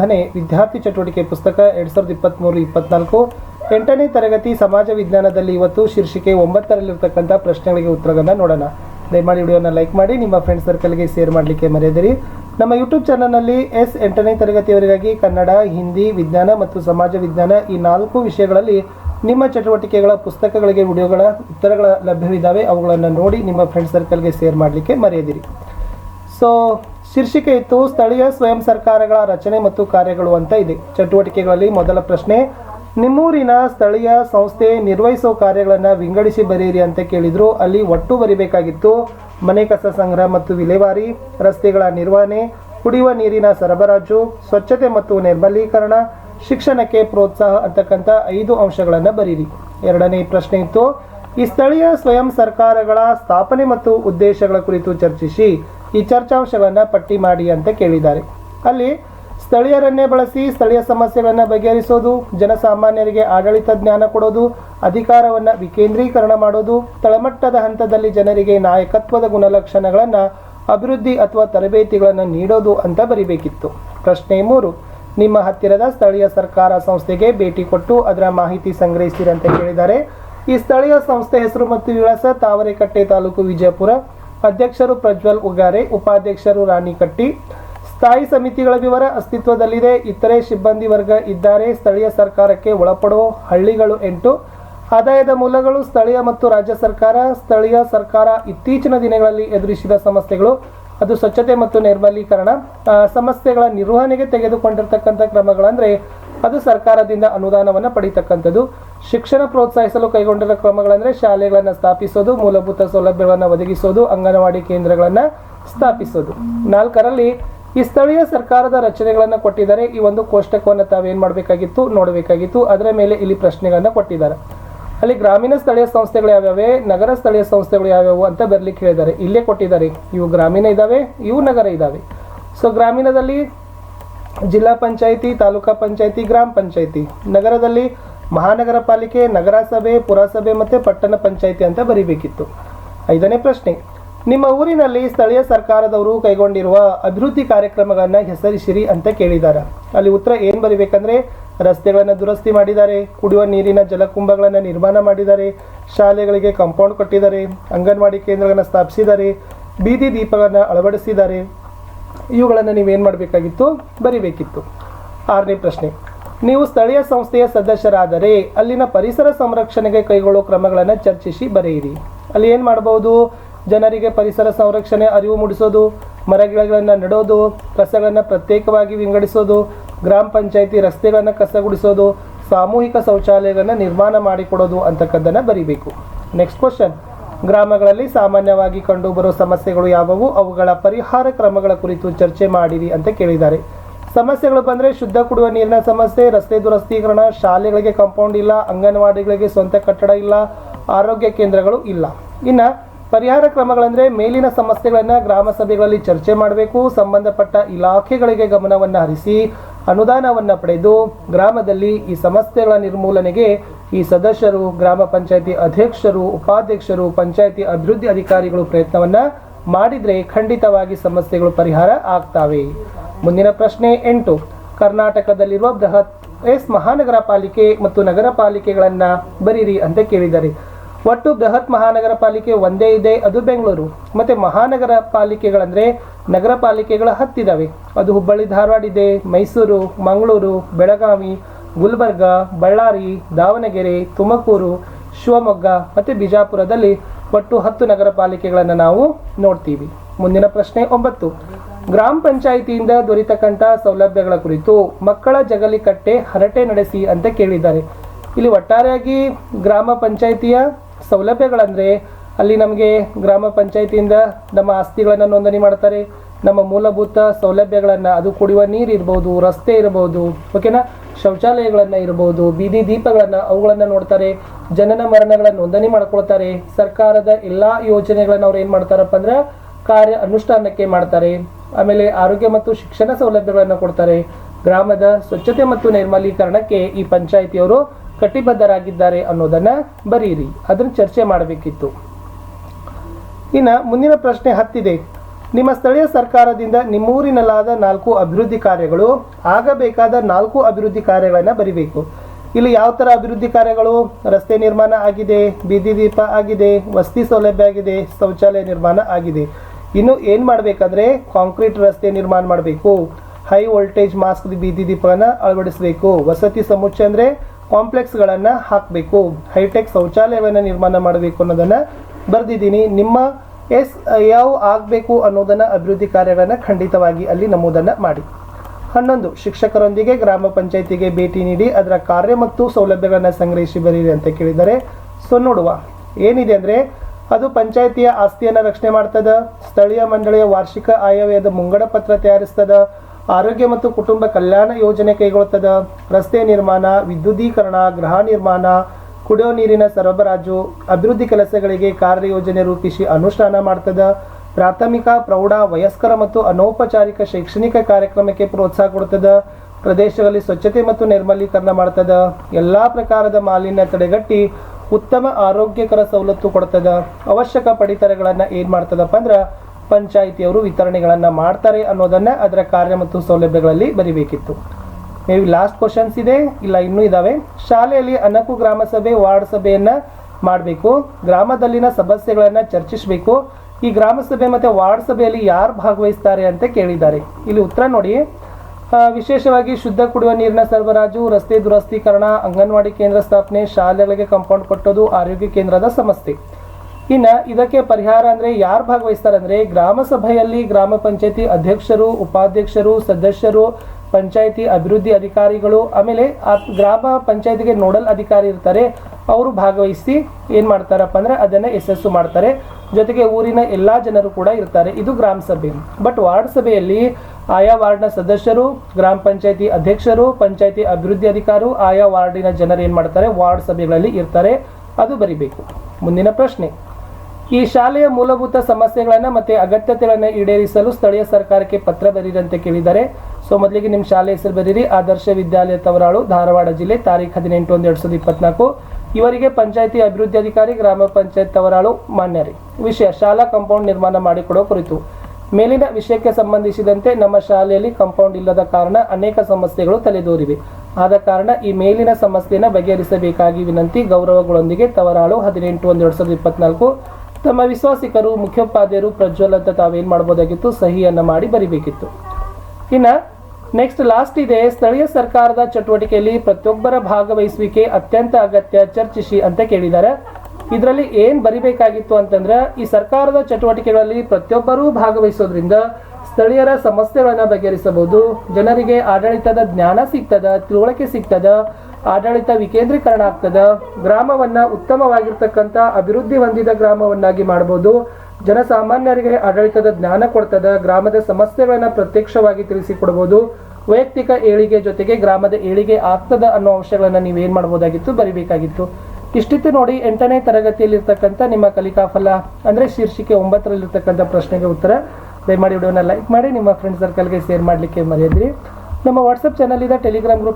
ಧನೆ ವಿದ್ಯಾರ್ಥಿ ಚಟುವಟಿಕೆ ಪುಸ್ತಕ ಎರಡ್ ಸಾವಿರದ ಇಪ್ಪತ್ತ್ಮೂರು ಇಪ್ಪತ್ನಾಲ್ಕು. ಎಂಟನೇ ತರಗತಿ ಸಮಾಜ ವಿಜ್ಞಾನದಲ್ಲಿ ಇವತ್ತು ಶೀರ್ಷಿಕೆ ಒಂಬತ್ತರಲ್ಲಿರ್ತಕ್ಕಂಥ ಪ್ರಶ್ನೆಗಳಿಗೆ ಉತ್ತರಗಳನ್ನು ನೋಡೋಣ. ದಯಮಾಡಿ ವಿಡಿಯೋನ ಲೈಕ್ ಮಾಡಿ, ನಿಮ್ಮ ಫ್ರೆಂಡ್ ಸರ್ಕಲ್ಗೆ ಶೇರ್ ಮಾಡಲಿಕ್ಕೆ ಮರೆಯದಿರಿ. ನಮ್ಮ ಯೂಟ್ಯೂಬ್ ಚಾನಲ್ನಲ್ಲಿ ಎಸ್ ಎಂಟನೇ ತರಗತಿಯವರಿಗಾಗಿ ಕನ್ನಡ, ಹಿಂದಿ, ವಿಜ್ಞಾನ ಮತ್ತು ಸಮಾಜ ವಿಜ್ಞಾನ ಈ ನಾಲ್ಕು ವಿಷಯಗಳಲ್ಲಿ ನಿಮ್ಮ ಚಟುವಟಿಕೆಗಳ ಪುಸ್ತಕಗಳಿಗೆ ವಿಡಿಯೋಗಳ ಉತ್ತರಗಳ ಲಭ್ಯವಿದ್ದಾವೆ. ಅವುಗಳನ್ನು ನೋಡಿ ನಿಮ್ಮ ಫ್ರೆಂಡ್ ಸರ್ಕಲ್ಗೆ ಶೇರ್ ಮಾಡಲಿಕ್ಕೆ ಮರೆಯದಿರಿ. ಸೊ ಶೀರ್ಷಿಕೆ ಇತ್ತು, ಸ್ಥಳೀಯ ಸ್ವಯಂ ಸರ್ಕಾರಗಳ ರಚನೆ ಮತ್ತು ಕಾರ್ಯಗಳು ಅಂತ ಇದೆ. ಚಟುವಟಿಕೆಗಳಲ್ಲಿ ಮೊದಲ ಪ್ರಶ್ನೆ, ನಿಮ್ಮೂರಿನ ಸ್ಥಳೀಯ ಸಂಸ್ಥೆ ನಿರ್ವಹಿಸೋ ಕಾರ್ಯಗಳನ್ನು ವಿಂಗಡಿಸಿ ಬರೆಯಿರಿ ಅಂತ ಕೇಳಿದ್ರು. ಅಲ್ಲಿ ಒಟ್ಟು ಬರಿಬೇಕಾಗಿತ್ತು, ಮನೆ ಕಸ ಸಂಗ್ರಹ ಮತ್ತು ವಿಲೇವಾರಿ, ರಸ್ತೆಗಳ ನಿರ್ವಹಣೆ, ಕುಡಿಯುವ ನೀರಿನ ಸರಬರಾಜು, ಸ್ವಚ್ಛತೆ ಮತ್ತು ನಿರ್ಮಲೀಕರಣ, ಶಿಕ್ಷಣಕ್ಕೆ ಪ್ರೋತ್ಸಾಹ ಅಂತಕ್ಕಂಥ ಐದು ಅಂಶಗಳನ್ನು ಬರೀರಿ. ಎರಡನೇ ಪ್ರಶ್ನೆ ಇತ್ತು, ಈ ಸ್ಥಳೀಯ ಸ್ವಯಂ ಸರ್ಕಾರಗಳ ಸ್ಥಾಪನೆ ಮತ್ತು ಉದ್ದೇಶಗಳ ಕುರಿತು ಚರ್ಚಿಸಿ. ಈ ಚರ್ಚಾಂಶಗಳನ್ನು ಪಟ್ಟಿ ಮಾಡಿ ಅಂತ ಕೇಳಿದ್ದಾರೆ. ಅಲ್ಲಿ ಸ್ಥಳೀಯರನ್ನೇ ಬಳಸಿ ಸ್ಥಳೀಯ ಸಮಸ್ಯೆಗಳನ್ನು ಬಗೆಹರಿಸೋದು, ಜನಸಾಮಾನ್ಯರಿಗೆ ಆಡಳಿತ ಜ್ಞಾನ ಕೊಡೋದು, ಅಧಿಕಾರವನ್ನು ವಿಕೇಂದ್ರೀಕರಣ ಮಾಡೋದು, ತಳಮಟ್ಟದ ಹಂತದಲ್ಲಿ ಜನರಿಗೆ ನಾಯಕತ್ವದ ಗುಣಲಕ್ಷಣಗಳನ್ನು, ಅಭಿವೃದ್ಧಿ ಅಥವಾ ತರಬೇತಿಗಳನ್ನು ನೀಡೋದು ಅಂತ ಬರಿಬೇಕಿತ್ತು. ಪ್ರಶ್ನೆ ಮೂರು, ನಿಮ್ಮ ಹತ್ತಿರದ ಸ್ಥಳೀಯ ಸರ್ಕಾರ ಸಂಸ್ಥೆಗೆ ಭೇಟಿ ಕೊಟ್ಟು ಅದರ ಮಾಹಿತಿ ಸಂಗ್ರಹಿಸಿರಂತೆ ಕೇಳಿದ್ದಾರೆ. ಈ ಸ್ಥಳೀಯ ಸಂಸ್ಥೆ ಹೆಸರು ಮತ್ತು ವಿಳಾಸ, ತಾವರೆಕಟ್ಟೆ ತಾಲೂಕು ವಿಜಯಪುರ ಅಧ್ಯಕ್ಷರು ಪ್ರಜ್ವಲ್ ಉಗಾರೆ, ಉಪಾಧ್ಯಕ್ಷರು ರಾಣಿಕಟ್ಟಿ ಸ್ಥಾಯಿ ಸಮಿತಿಗಳ ವಿವರ ಅಸ್ತಿತ್ವದಲ್ಲಿದೆ. ಇತರೆ ಸಿಬ್ಬಂದಿ ವರ್ಗ ಇದ್ದಾರೆ. ಸ್ಥಳೀಯ ಸರ್ಕಾರಕ್ಕೆ ಒಳಪಡುವ ಹಳ್ಳಿಗಳು ಎಂಟು. ಆದಾಯದ ಮೂಲಗಳು ಸ್ಥಳೀಯ ಮತ್ತು ರಾಜ್ಯ ಸರ್ಕಾರ. ಸ್ಥಳೀಯ ಸರ್ಕಾರ ಇತ್ತೀಚಿನ ದಿನಗಳಲ್ಲಿ ಎದುರಿಸಿದ ಸಮಸ್ಯೆಗಳು. ಅದು ಸ್ವಚ್ಛತೆ ಮತ್ತು ನಿರ್ಮಲೀಕರಣ. ಸಮಸ್ಯೆಗಳ ನಿರ್ವಹಣೆಗೆ ತೆಗೆದುಕೊಂಡಿರ್ತಕ್ಕಂಥ ಕ್ರಮಗಳಂದ್ರೆ ಅದು ಸರ್ಕಾರದಿಂದ ಅನುದಾನವನ್ನು ಪಡೀತಕ್ಕಂಥದ್ದು. ಶಿಕ್ಷಣ ಪ್ರೋತ್ಸಾಹಿಸಲು ಕೈಗೊಂಡಿರುವ ಕ್ರಮಗಳಂದ್ರೆ ಶಾಲೆಗಳನ್ನು ಸ್ಥಾಪಿಸೋದು, ಮೂಲಭೂತ ಸೌಲಭ್ಯಗಳನ್ನು ಒದಗಿಸೋದು, ಅಂಗನವಾಡಿ ಕೇಂದ್ರಗಳನ್ನು ಸ್ಥಾಪಿಸೋದು. ನಾಲ್ಕರಲ್ಲಿ ಈ ಸ್ಥಳೀಯ ಸರ್ಕಾರದ ರಚನೆಗಳನ್ನು ಕೊಟ್ಟಿದ್ದಾರೆ. ಈ ಒಂದು ಕೋಷ್ಟಕವನ್ನು ತಾವೇನು ಮಾಡಬೇಕಾಗಿತ್ತು? ನೋಡಬೇಕಾಗಿತ್ತು. ಅದರ ಮೇಲೆ ಇಲ್ಲಿ ಪ್ರಶ್ನೆಗಳನ್ನು ಕೊಟ್ಟಿದ್ದಾರೆ. ಅಲ್ಲಿ ಗ್ರಾಮೀಣ ಸ್ಥಳೀಯ ಸಂಸ್ಥೆಗಳು ಯಾವ್ಯಾವೆ, ನಗರ ಸ್ಥಳೀಯ ಸಂಸ್ಥೆಗಳು ಯಾವ್ಯಾವು ಅಂತ ಬರ್ಲಿಕ್ಕೆ ಹೇಳಿದ್ದಾರೆ. ಇಲ್ಲೇ ಕೊಟ್ಟಿದ್ದಾರೆ. ಇವು ಗ್ರಾಮೀಣ ಇದ್ದಾವೆ ಇವು ನಗರ ಇದ್ದಾವೆ ಸೊ ಗ್ರಾಮೀಣದಲ್ಲಿ ಜಿಲ್ಲಾ ಪಂಚಾಯಿತಿ, ತಾಲೂಕಾ ಪಂಚಾಯಿತಿ, ಗ್ರಾಮ ಪಂಚಾಯಿತಿ. ನಗರದಲ್ಲಿ ಮಹಾನಗರ ಪಾಲಿಕೆ ನಗರಸಭೆ, ಪುರಸಭೆ ಮತ್ತು ಪಟ್ಟಣ ಪಂಚಾಯಿತಿ ಅಂತ ಬರಿಬೇಕಿತ್ತು. ಐದನೇ ಪ್ರಶ್ನೆ. ನಿಮ್ಮ ಊರಿನಲ್ಲಿ ಸ್ಥಳೀಯ ಸರ್ಕಾರದವರು ಕೈಗೊಂಡಿರುವ ಅಭಿವೃದ್ಧಿ ಕಾರ್ಯಕ್ರಮಗಳನ್ನು ಹೆಸರಿಸಿರಿ ಅಂತ ಕೇಳಿದ್ದಾರೆ ಅಲ್ಲಿ ಉತ್ತರ ಏನು ಬರಿಬೇಕಂದ್ರೆ, ರಸ್ತೆಗಳನ್ನು ದುರಸ್ತಿ ಮಾಡಿದ್ದಾರೆ ಕುಡಿಯುವ ನೀರಿನ ಜಲಕುಂಭಗಳನ್ನು ನಿರ್ಮಾಣ ಮಾಡಿದ್ದಾರೆ ಶಾಲೆಗಳಿಗೆ ಕಾಂಪೌಂಡ್ ಕಟ್ಟಿದ್ದಾರೆ ಅಂಗನವಾಡಿ ಕೇಂದ್ರಗಳನ್ನು ಸ್ಥಾಪಿಸಿದ್ದಾರೆ ಬೀದಿ ದೀಪಗಳನ್ನು ಅಳವಡಿಸಿದ್ದಾರೆ ಇವುಗಳನ್ನು ನೀವೇನು ಮಾಡಬೇಕಾಗಿತ್ತು? ಬರಿಬೇಕಿತ್ತು. ಆರನೇ ಪ್ರಶ್ನೆ. ನೀವು ಸ್ಥಳೀಯ ಸಂಸ್ಥೆಯ ಸದಸ್ಯರಾದರೆ ಅಲ್ಲಿನ ಪರಿಸರ ಸಂರಕ್ಷಣೆಗೆ ಕೈಗೊಳ್ಳುವ ಕ್ರಮಗಳನ್ನು ಚರ್ಚಿಸಿ ಬರೆಯಿರಿ. ಅಲ್ಲಿ ಏನು ಮಾಡ್ಬೋದು ಜನರಿಗೆ ಪರಿಸರ ಸಂರಕ್ಷಣೆ ಅರಿವು ಮೂಡಿಸೋದು ಮರಗಿಡಗಳನ್ನು ನೆಡೋದು ಕಸಗಳನ್ನು ಪ್ರತ್ಯೇಕವಾಗಿ ವಿಂಗಡಿಸೋದು, ಗ್ರಾಮ ಪಂಚಾಯಿತಿ ರಸ್ತೆಗಳನ್ನು ಕಸಗುಡಿಸೋದು, ಸಾಮೂಹಿಕ ಶೌಚಾಲಯಗಳನ್ನು ನಿರ್ಮಾಣ ಮಾಡಿಕೊಡೋದು ಅಂತಕ್ಕದ್ದನ್ನು ಬರಿಬೇಕು. ನೆಕ್ಸ್ಟ್ ಕ್ವಶನ್ ಗ್ರಾಮಗಳಲ್ಲಿ ಸಾಮಾನ್ಯವಾಗಿ ಕಂಡುಬರುವ ಸಮಸ್ಯೆಗಳು ಯಾವುವು? ಅವುಗಳ ಪರಿಹಾರ ಕ್ರಮಗಳ ಕುರಿತು ಚರ್ಚೆ ಮಾಡಿರಿ ಅಂತ ಕೇಳಿದ್ದಾರೆ. ಸಮಸ್ಯೆಗಳು ಬಂದರೆ ಶುದ್ಧ ಕುಡಿಯುವ ನೀರಿನ ಸಮಸ್ಯೆ, ರಸ್ತೆ ದುರಸ್ತೀಕರಣ, ಶಾಲೆಗಳಿಗೆ ಕಾಂಪೌಂಡ್ ಇಲ್ಲ, ಅಂಗನವಾಡಿಗಳಿಗೆ ಸ್ವಂತ ಕಟ್ಟಡ ಇಲ್ಲ, ಆರೋಗ್ಯ ಕೇಂದ್ರಗಳು ಇಲ್ಲ. ಇನ್ನು ಪರಿಹಾರ ಕ್ರಮಗಳಂದರೆ ಮೇಲಿನ ಸಮಸ್ಯೆಗಳನ್ನು ಗ್ರಾಮ ಸಭೆಗಳಲ್ಲಿ ಚರ್ಚೆ ಮಾಡಬೇಕು, ಸಂಬಂಧಪಟ್ಟ ಇಲಾಖೆಗಳಿಗೆ ಗಮನವನ್ನು ಹರಿಸಿ, ಅನುದಾನವನ್ನು ಪಡೆದು ಗ್ರಾಮದಲ್ಲಿ ಈ ಸಮಸ್ಯೆಗಳ ನಿರ್ಮೂಲನೆಗೆ ಈ ಸದಸ್ಯರು ಗ್ರಾಮ ಪಂಚಾಯತಿ ಅಧ್ಯಕ್ಷರು, ಉಪಾಧ್ಯಕ್ಷರು, ಪಂಚಾಯತಿ ಅಭಿವೃದ್ಧಿ ಅಧಿಕಾರಿಗಳು ಪ್ರಯತ್ನವನ್ನ ಮಾಡಿದರೆ ಖಂಡಿತವಾಗಿ ಸಮಸ್ಯೆಗಳು ಪರಿಹಾರ ಆಗ್ತಾವೆ. ಮುಂದಿನ ಪ್ರಶ್ನೆ ಎಂಟು. ಕರ್ನಾಟಕದಲ್ಲಿರುವ ಬೃಹತ್ ಎಸ್ ಮಹಾನಗರ ಪಾಲಿಕೆ ಮತ್ತು ನಗರ ಪಾಲಿಕೆಗಳನ್ನ ಬರೀರಿ ಅಂತ ಕೇಳಿದ್ದಾರೆ. ಒಟ್ಟು ಬೃಹತ್ ಮಹಾನಗರ ಪಾಲಿಕೆ ಒಂದೇ ಇದೆ, ಅದು ಬೆಂಗಳೂರು. ಮತ್ತೆ ಮಹಾನಗರ ಪಾಲಿಕೆಗಳಂದ್ರೆ ನಗರ ಪಾಲಿಕೆಗಳ ಹತ್ತಿದಾವೆ. ಅದು ಹುಬ್ಬಳ್ಳಿ, ಧಾರವಾಡ ಇದೆ, ಮೈಸೂರು, ಮಂಗಳೂರು, ಬೆಳಗಾವಿ ಗುಲ್ಬರ್ಗ, ಬಳ್ಳಾರಿ, ದಾವಣಗೆರೆ, ತುಮಕೂರು, ಶಿವಮೊಗ್ಗ ಮತ್ತು ಬಿಜಾಪುರದಲ್ಲಿ ಒಟ್ಟು ಹತ್ತು ನಗರ ಪಾಲಿಕೆಗಳನ್ನು ನಾವು ನೋಡ್ತೀವಿ. ಮುಂದಿನ ಪ್ರಶ್ನೆ ಒಂಬತ್ತು. ಗ್ರಾಮ ಪಂಚಾಯಿತಿಯಿಂದ ದೊರೆತಕ್ಕಂಥ ಸೌಲಭ್ಯಗಳ ಕುರಿತು ಮಕ್ಕಳ ಜಗಲಿ ಕಟ್ಟೆ ಹರಟೆ ನಡೆಸಿ ಅಂತ ಕೇಳಿದ್ದಾರೆ. ಇಲ್ಲಿ ಒಟ್ಟಾರೆಯಾಗಿ ಗ್ರಾಮ ಪಂಚಾಯಿತಿಯ ಸೌಲಭ್ಯಗಳಂದರೆ ಅಲ್ಲಿ ನಮಗೆ ಗ್ರಾಮ ಪಂಚಾಯಿತಿಯಿಂದ ನಮ್ಮ ಆಸ್ತಿಗಳನ್ನು ನೋಂದಣಿ ಮಾಡ್ತಾರೆ. ನಮ್ಮ ಮೂಲಭೂತ ಸೌಲಭ್ಯಗಳನ್ನು ಅದು ಕುಡಿಯುವ ನೀರು ಇರ್ಬೋದು, ರಸ್ತೆ ಇರ್ಬೋದು ಓಕೆನಾ ಶೌಚಾಲಯಗಳನ್ನು ಇರ್ಬೋದು, ಬೀದಿ ದೀಪಗಳನ್ನು ಅವುಗಳನ್ನು ನೋಡ್ತಾರೆ, ಜನನ ಮರಣಗಳ ನೋಂದಣಿ ಮಾಡ್ಕೊಳ್ತಾರೆ, ಸರ್ಕಾರದ ಎಲ್ಲ ಯೋಜನೆಗಳನ್ನು ಅವ್ರು ಏನು ಮಾಡ್ತಾರಪ್ಪ ಅಂದ್ರೆ ಕಾರ್ಯ ಅನುಷ್ಠಾನಕ್ಕೆ ಮಾಡ್ತಾರೆ, ಆಮೇಲೆ ಆರೋಗ್ಯ ಮತ್ತು ಶಿಕ್ಷಣ ಸೌಲಭ್ಯಗಳನ್ನು ಕೊಡ್ತಾರೆ, ಗ್ರಾಮದ ಸ್ವಚ್ಛತೆ ಮತ್ತು ನೈರ್ಮಲೀಕರಣಕ್ಕೆ ಈ ಪಂಚಾಯಿತಿಯವರು ಕಟಿಬದ್ಧರಾಗಿದ್ದಾರೆ ಅನ್ನೋದನ್ನ ಬರೀರಿ, ಅದನ್ನು ಚರ್ಚೆ ಮಾಡಬೇಕಿತ್ತು. ಇನ್ನು ಮುಂದಿನ ಪ್ರಶ್ನೆ ಹತ್ತಿದೆ. ನಿಮ್ಮ ಸ್ಥಳೀಯ ಸರ್ಕಾರದಿಂದ ನಿಮ್ಮೂರಿನಲ್ಲಾದ ನಾಲ್ಕು ಅಭಿವೃದ್ಧಿ ಕಾರ್ಯಗಳು, ಆಗಬೇಕಾದ ನಾಲ್ಕು ಅಭಿವೃದ್ಧಿ ಕಾರ್ಯಗಳನ್ನು ಬರಿಬೇಕು. ಇಲ್ಲಿ ಯಾವ ಥರ ಅಭಿವೃದ್ಧಿ ಕಾರ್ಯಗಳು? ರಸ್ತೆ ನಿರ್ಮಾಣ ಆಗಿದೆ, ಬೀದಿ ದೀಪ ಆಗಿದೆ, ವಸತಿ ಸೌಲಭ್ಯ ಆಗಿದೆ, ಶೌಚಾಲಯ ನಿರ್ಮಾಣ ಆಗಿದೆ. ಇನ್ನು ಏನು ಮಾಡಬೇಕಂದ್ರೆ ಕಾಂಕ್ರೀಟ್ ರಸ್ತೆ ನಿರ್ಮಾಣ ಮಾಡಬೇಕು. ಹೈ ವೋಲ್ಟೇಜ್ ಮಾಸ್ಕ್ ಬೀದಿ ದೀಪಗಳನ್ನು ಅಳವಡಿಸಬೇಕು. ವಸತಿ ಸಮುಚ್ಚಯ ಅಂದರೆ ಕಾಂಪ್ಲೆಕ್ಸ್ಗಳನ್ನು ಹಾಕಬೇಕು. ಹೈಟೆಕ್ ಶೌಚಾಲಯವನ್ನು ನಿರ್ಮಾಣ ಮಾಡಬೇಕು ಅನ್ನೋದನ್ನು ಬರೆದಿದ್ದೀನಿ. ನಿಮ್ಮ ಎಸ್, ಯಾವ ಆಗಬೇಕು ಅನ್ನೋದನ್ನು ಅಭಿವೃದ್ಧಿ ಕಾರ್ಯಗಳನ್ನು ಖಂಡಿತವಾಗಿ ಅಲ್ಲಿ ನಮೂದನ್ನು ಮಾಡಿ. ಹನ್ನೊಂದು, ಶಿಕ್ಷಕರೊಂದಿಗೆ ಗ್ರಾಮ ಪಂಚಾಯಿತಿಗೆ ಭೇಟಿ ನೀಡಿ ಅದರ ಕಾರ್ಯ ಮತ್ತು ಸೌಲಭ್ಯಗಳನ್ನು ಸಂಗ್ರಹಿಸಿ ಬರೀರಿ ಅಂತ ಕೇಳಿದರೆ, ಸೊ ನೋಡುವ, ಏನಿದೆ ಅಂದರೆ, ಅದು ಪಂಚಾಯಿತಿಯ ಆಸ್ತಿಯನ್ನು ರಕ್ಷಣೆ ಮಾಡ್ತದ, ಸ್ಥಳೀಯ ಮಂಡಳಿಯ ವಾರ್ಷಿಕ ಆಯವ್ಯದ ಮುಂಗಡ ಪತ್ರ ತಯಾರಿಸ್ತದ, ಆರೋಗ್ಯ ಮತ್ತು ಕುಟುಂಬ ಕಲ್ಯಾಣ ಯೋಜನೆ ಕೈಗೊಳ್ತದ, ರಸ್ತೆ ನಿರ್ಮಾಣ, ವಿದ್ಯುದೀಕರಣ, ಗೃಹ ನಿರ್ಮಾಣ ಕುಡಿಯೋ ನೀರಿನ ಸರಬರಾಜು, ಅಭಿವೃದ್ಧಿ ಕೆಲಸಗಳಿಗೆ ಕಾರ್ಯಯೋಜನೆ ರೂಪಿಸಿ ಅನುಷ್ಠಾನ ಮಾಡ್ತದ. ಪ್ರಾಥಮಿಕ, ಪ್ರೌಢ, ವಯಸ್ಕರ ಮತ್ತು ಅನೌಪಚಾರಿಕ ಶೈಕ್ಷಣಿಕ ಕಾರ್ಯಕ್ರಮಕ್ಕೆ ಪ್ರೋತ್ಸಾಹ ಕೊಡ್ತದ. ಪ್ರದೇಶಗಳಲ್ಲಿ ಸ್ವಚ್ಛತೆ ಮತ್ತು ನಿರ್ಮಲೀಕರಣ ಮಾಡ್ತದ. ಎಲ್ಲ ಪ್ರಕಾರದ ಮಾಲಿನ್ಯ ತಡೆಗಟ್ಟಿ ಉತ್ತಮ ಆರೋಗ್ಯಕರ ಸವಲತ್ತು ಕೊಡ್ತದ. ಅವಶ್ಯಕ ಪಡಿತರಗಳನ್ನು ಏನು ಮಾಡ್ತದಪ್ಪ ಅಂದ್ರೆ ಪಂಚಾಯಿತಿಯವರು ವಿತರಣೆಗಳನ್ನು ಮಾಡ್ತಾರೆ ಅನ್ನೋದನ್ನ ಅದರ ಕಾರ್ಯ ಮತ್ತು ಸೌಲಭ್ಯಗಳಲ್ಲಿ ಬರಿಬೇಕಿತ್ತು. ಮೇ ಬಿ ಲಾಸ್ಟ್ ಕ್ವಶನ್ಸ್ ಇದೆ, ಇಲ್ಲ ಇನ್ನೂ ಇದಾವೆ. ಶಾಲೆಯಲ್ಲಿ ಅನಕು ಗ್ರಾಮ ಸಭೆ, ವಾರ್ಡ್ ಸಭೆಯನ್ನ ಮಾಡಬೇಕು. ಗ್ರಾಮದಲ್ಲಿನ ಸಮಸ್ಯೆಗಳನ್ನು ಚರ್ಚಿಸಬೇಕು. ಈ ಗ್ರಾಮ ಸಭೆ ಮತ್ತು ವಾರ್ಡ್ ಸಭೆಯಲ್ಲಿ ಯಾರು ಭಾಗವಹಿಸ್ತಾರೆ ಅಂತ ಕೇಳಿದ್ದಾರೆ. ಇಲ್ಲಿ ಉತ್ತರ ನೋಡಿ. ವಿಶೇಷವಾಗಿ ಶುದ್ಧ ಕುಡಿಯುವ ನೀರಿನ ಸರಬರಾಜು, ರಸ್ತೆ ದುರಸ್ತೀಕರಣ, ಅಂಗನವಾಡಿ ಕೇಂದ್ರ ಸ್ಥಾಪನೆ, ಶಾಲೆಗಳಿಗೆ ಕಾಂಪೌಂಡ್ ಕಟ್ಟೋದು, ಆರೋಗ್ಯ ಕೇಂದ್ರದ ಸಮಸ್ಯೆ. ಇನ್ನ ಇದಕ್ಕೆ ಪರಿಹಾರ ಅಂದ್ರೆ ಯಾರು ಭಾಗವಹಿಸ್ತಾರೆ ಅಂದ್ರೆ ಗ್ರಾಮ ಸಭೆಯಲ್ಲಿ ಗ್ರಾಮ ಪಂಚಾಯತಿ ಅಧ್ಯಕ್ಷರು, ಉಪಾಧ್ಯಕ್ಷರು, ಸದಸ್ಯರು ಪಂಚಾಯತಿ ಅಭಿವೃದ್ಧಿ ಅಧಿಕಾರಿಗಳು, ಆಮೇಲೆ ಆ ಗ್ರಾಮ ಪಂಚಾಯತಿಗೆ ನೋಡಲ್ ಅಧಿಕಾರಿ ಇರ್ತಾರೆ, ಅವರು ಭಾಗವಹಿಸಿ ಏನು ಮಾಡ್ತಾರಪ್ಪ ಅಂದ್ರೆ ಅದನ್ನು ಯಶಸ್ಸು ಮಾಡ್ತಾರೆ. ಜೊತೆಗೆ ಊರಿನ ಎಲ್ಲ ಜನರು ಕೂಡ ಇರ್ತಾರೆ, ಇದು ಗ್ರಾಮ ಸಭೆ. ಬಟ್ ವಾರ್ಡ್ ಸಭೆಯಲ್ಲಿ ಆಯಾ ವಾರ್ಡ್ನ ಸದಸ್ಯರು, ಗ್ರಾಮ ಪಂಚಾಯತಿ ಅಧ್ಯಕ್ಷರು, ಪಂಚಾಯತಿ ಅಭಿವೃದ್ಧಿ ಅಧಿಕಾರು ಆಯಾ ವಾರ್ಡಿನ ಜನರು ಏನು ಮಾಡ್ತಾರೆ, ವಾರ್ಡ್ ಸಭೆಗಳಲ್ಲಿ ಇರ್ತಾರೆ. ಅದು ಬರಿಬೇಕು. ಮುಂದಿನ ಪ್ರಶ್ನೆ. ಈ ಶಾಲೆಯ ಮೂಲಭೂತ ಸಮಸ್ಯೆಗಳನ್ನು ಮತ್ತು ಅಗತ್ಯತೆಗಳನ್ನು ಈಡೇರಿಸಲು ಸ್ಥಳೀಯ ಸರ್ಕಾರಕ್ಕೆ ಪತ್ರ ಬರೀರಂತೆ ಕೇಳಿದ್ದಾರೆ. ಸೊ ಮೊದಲಿಗೆ ನಿಮ್ಮ ಶಾಲೆ ಹೆಸರು ಬರೀರಿ, ಆದರ್ಶ ವಿದ್ಯಾಲಯ ತವರಾಳು, ಧಾರವಾಡ ಜಿಲ್ಲೆ, ತಾರೀಖು ಹದಿನೆಂಟು ಒಂದು ಎರಡು ಸಾವಿರದ ಇಪ್ಪತ್ನಾಲ್ಕು. ಇವರಿಗೆ ಪಂಚಾಯತಿ ಅಭಿವೃದ್ಧಿ ಅಧಿಕಾರಿ, ಗ್ರಾಮ ಪಂಚಾಯತ್ ತವರಾಳು, ಮಾನ್ಯರೇ. ವಿಷಯ, ಶಾಲಾ ಕಾಂಪೌಂಡ್ ನಿರ್ಮಾಣ ಮಾಡಿಕೊಡುವ ಕುರಿತು. ಮೇಲಿನ ವಿಷಯಕ್ಕೆ ಸಂಬಂಧಿಸಿದಂತೆ ನಮ್ಮ ಶಾಲೆಯಲ್ಲಿ ಕಾಂಪೌಂಡ್ ಇಲ್ಲದ ಕಾರಣ ಅನೇಕ ಸಮಸ್ಯೆಗಳು ತಲೆದೋರಿವೆ. ಆದ ಕಾರಣ ಈ ಮೇಲಿನ ಸಮಸ್ಯೆಯನ್ನು ಬಗೆಹರಿಸಬೇಕಾಗಿ ವಿನಂತಿ, ಗೌರವಗಳೊಂದಿಗೆ ತವರಾಳು ಹದಿನೆಂಟು ಒಂದು ಎರಡು ಸಾವಿರದ ಇಪ್ಪತ್ನಾಲ್ಕು. ತಮ್ಮ ವಿಶ್ವಾಸಿಕರು, ಮುಖ್ಯೋಪಾಧ್ಯಾಯರು ಪ್ರಜ್ವಲ್ ಅಂತ ತಾವೇನು ಮಾಡ್ಬೋದಾಗಿತ್ತು? ಸಹಿಯನ್ನು ಮಾಡಿ ಬರಿಬೇಕಿತ್ತು. ಇನ್ನ ನೆಕ್ಸ್ಟ್ ಲಾಸ್ಟ್ ಇದೆ, ಸ್ಥಳೀಯ ಸರ್ಕಾರದ ಚಟುವಟಿಕೆಯಲ್ಲಿ ಪ್ರತಿಯೊಬ್ಬರ ಭಾಗವಹಿಸುವಿಕೆ ಅತ್ಯಂತ ಅಗತ್ಯ ಚರ್ಚಿಸಿ ಅಂತ ಕೇಳಿದ್ದಾರೆ. ಇದರಲ್ಲಿ ಏನ್ ಬರಿಬೇಕಾಗಿತ್ತು ಅಂತಂದ್ರೆ, ಈ ಸರ್ಕಾರದ ಚಟುವಟಿಕೆಗಳಲ್ಲಿ ಪ್ರತಿಯೊಬ್ಬರೂ ಭಾಗವಹಿಸೋದ್ರಿಂದ ಸ್ಥಳೀಯರ ಸಮಸ್ಯೆಗಳನ್ನ ಬಗೆಹರಿಸಬಹುದು, ಜನರಿಗೆ ಆಡಳಿತದ ಜ್ಞಾನ ಸಿಗ್ತದ, ತಿಳುವಳಿಕೆ ಸಿಗ್ತದ, ಆಡಳಿತ ವಿಕೇಂದ್ರೀಕರಣ ಆಗ್ತದ, ಗ್ರಾಮವನ್ನ ಉತ್ತಮವಾಗಿರ್ತಕ್ಕಂಥ ಅಭಿವೃದ್ಧಿ ಹೊಂದಿದ ಗ್ರಾಮವನ್ನಾಗಿ ಮಾಡಬಹುದು ಜನಸಾಮಾನ್ಯರಿಗೆ ಆಡಳಿತದ ಜ್ಞಾನ ಕೊಡ್ತದ ಗ್ರಾಮದ ಸಮಸ್ಯೆಗಳನ್ನ ಪ್ರತ್ಯಕ್ಷವಾಗಿ ತಿಳಿಸಿಕೊಡಬಹುದು ವೈಯಕ್ತಿಕ ಏಳಿಗೆ ಜೊತೆಗೆ ಗ್ರಾಮದ ಏಳಿಗೆ ಆಗ್ತದ ಅನ್ನೋ ಅಂಶಗಳನ್ನ ನೀವೇನ್ ಮಾಡಬಹುದಾಗಿತ್ತು ಬರಿಬೇಕಾಗಿತ್ತು. ಇಷ್ಟಿತ್ತು ನೋಡಿ ಎಂಟನೇ ತರಗತಿಯಲ್ಲಿರ್ತಕ್ಕಂಥ ನಿಮ್ಮ ಕಲಿಕಾಫಲ. ಅಂದ್ರೆ ಶೀರ್ಷಿಕೆ ಒಂಬತ್ತರಲ್ಲಿರ್ತಕ್ಕಂಥ ಪ್ರಶ್ನೆಗೆ ಉತ್ತರ. ದಯಮಾಡಿ ವಿಡಿಯೋನ ಲೈಕ್ ಮಾಡಿ, ನಿಮ್ಮ ಫ್ರೆಂಡ್ ಸರ್ಕಲ್ಗೆ ಶೇರ್ ಮಾಡಲಿಕ್ಕೆ ಮರೆಯದಿರಿ. ನಮ್ಮ ವಾಟ್ಸಪ್ ಚಾನಲ್ ಇದೆ ಟೆಲಿಗ್ರಾಮ್ ಗ್ರೂಪ್